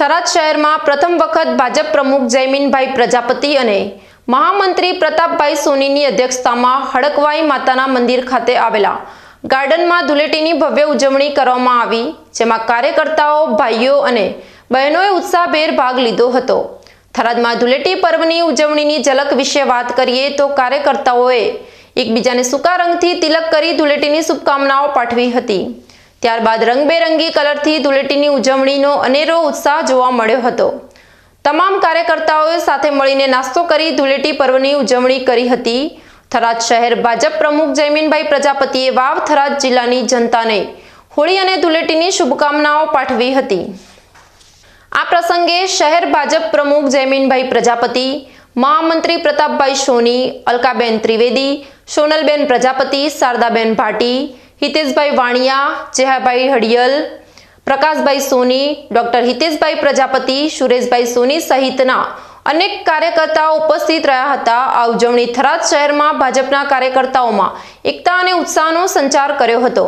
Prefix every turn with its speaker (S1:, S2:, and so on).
S1: થરાદ શહેરમાં પ્રથમ વખત ભાજપ પ્રમુખ જયમીનભાઈ પ્રજાપતિ અને મહામંત્રી પ્રતાપભાઈ સોનીની અધ્યક્ષતામાં હડકવાઈ માતાના મંદિર ખાતે આવેલા ગાર્ડનમાં ધૂળેટીની ભવ્ય ઉજવણી કરવામાં આવી, જેમાં કાર્યકર્તાઓ, ભાઈઓ અને બહેનોએ ઉત્સાહભેર ભાગ લીધો હતો. થરાદમાં ધૂળેટી પર્વની ઉજવણીની ઝલક વિશે વાત કરીએ તો કાર્યકર્તાઓએ એકબીજાને સૂકા રંગથી તિલક કરી ધૂળેટીની શુભકામનાઓ પાઠવી હતી. ત્યારબાદ રંગબેરંગી કલરથી ધૂળેટીની ઉજવણીનો અનેરો ઉત્સાહ જોવા મળ્યો હતો. તમામ કાર્યકર્તાઓએ સાથે મળીને નાસ્તો કરી ધૂળેટી પર્વની ઉજવણી કરી હતી. થરાદ શહેર ભાજપ પ્રમુખ જયમીનભાઈ પ્રજાપતિએ વાવ થરાદ જિલ્લાની જનતાને હોળી અને ધૂળેટીની શુભકામનાઓ પાઠવી હતી. આ પ્રસંગે શહેર ભાજપ પ્રમુખ જયમીનભાઈ પ્રજાપતિ, મહામંત્રી પ્રતાપભાઈ સોની, અલકાબેન ત્રિવેદી, સોનલબેન પ્રજાપતિ, શારદાબેન ભાટી હિતેશભાઈ વાણિયા, જેહાભાઈ હડિયલ, પ્રકાશભાઈ સોની, ડોક્ટર હિતેશભાઈ પ્રજાપતિ, સુરેશભાઈ સોની સહિતના અનેક કાર્યકર્તાઓ ઉપસ્થિત રહ્યા હતા. આ ઉજવણી થરાદ શહેરમાં ભાજપના કાર્યકર્તાઓમાં એકતા અને ઉત્સાહનો સંચાર કર્યો હતો.